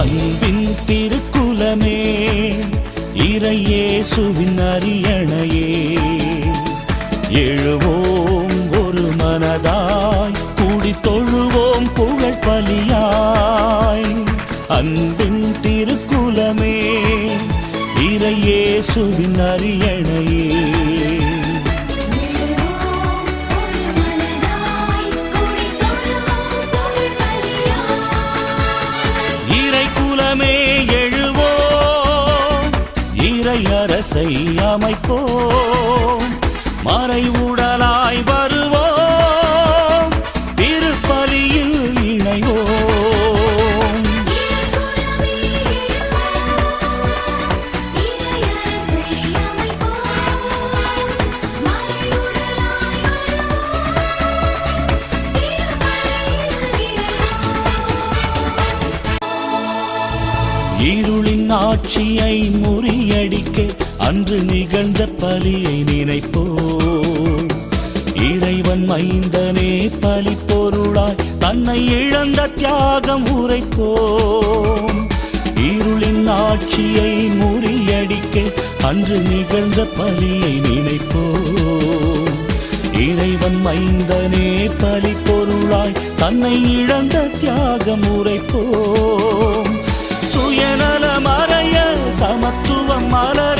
அன்பின் திருக்குலமே இறையேசுவின் அரியணையே. எழுவோம் ஒரு மனதாய் கூடி தொழுவோம் புகழ் பலியாய் அன்பின் திருக்குலமே இறையேசுவின் அரியணையே. அரசை அமைப்போம் மறை உடலாய் வருவோம் திருப்பலியில் இணைவோம் வருவோம். திருப்பலியில் இணைவோம். இருளின் ஆட்சியை முறியடிக்க அன்று நிகழ்ந்த பலியை நினைப்போம். இறைவன் மைந்தனே பலி பொருளாய் தன்னை இழந்த தியாகம் உரைப்போம். இருளின் ஆட்சியை முறியடிக்க அன்று நிகழ்ந்த பலியை நினைப்போம். இறைவன் மைந்தனே பலி பொருளாய் தன்னை இழந்த தியாகம் உரைப்போம். சுயநல மறைய சமத்துவம் மலர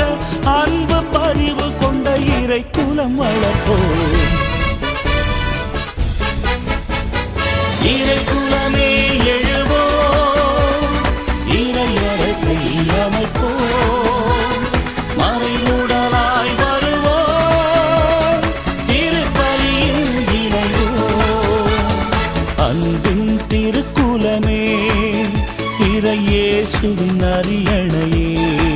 குலம் வளர்ப்போம். இறை குலமே எழுவோம். இறையரசை அமைப்போம். மறைமுடலாய் வருவோம். திருப்பலியில் இணைவோம். அன்பின் திருக்குலமே இறையேசுவின் அரியணையே.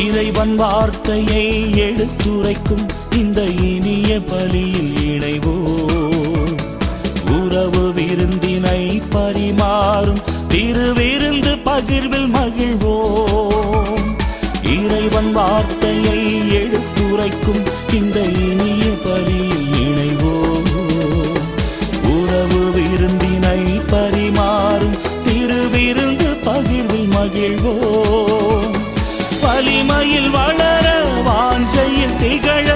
இறைவன் வார்த்தையை எடுத்துரைக்கும் இந்த இனிய பலியில் இணைவோம் உறவு விருந்தினை பரிமாறும் திருவிருந்து பகிர்வில் மகிழ்வோம். இறைவன் வார்த்தையை எடுத்துரைக்கும் இந்த இனிய பலியில் இணைவோம் உறவு விருந்தினை பரிமாறும் திருவிருந்து பகிர்வில் மகிழ்வோம். வலிமையில் வளர வாஞ்சையில் திகழ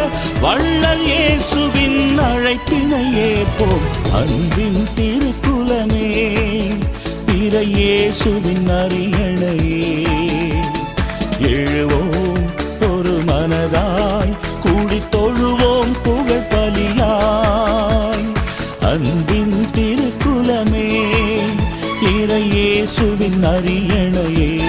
வள்ளல் இயேசுவின் அழைப்பினை ஏற்போம். அன்பின் திருக்குலமே இறை இயேசுவின் அரியணையே. எழுவோம் ஒரு மனதாய் கூடி தொழுவோம் புகழ் பலியாய். அன்பின் திருக்குலமே இறையேசுவின் அரியணையே.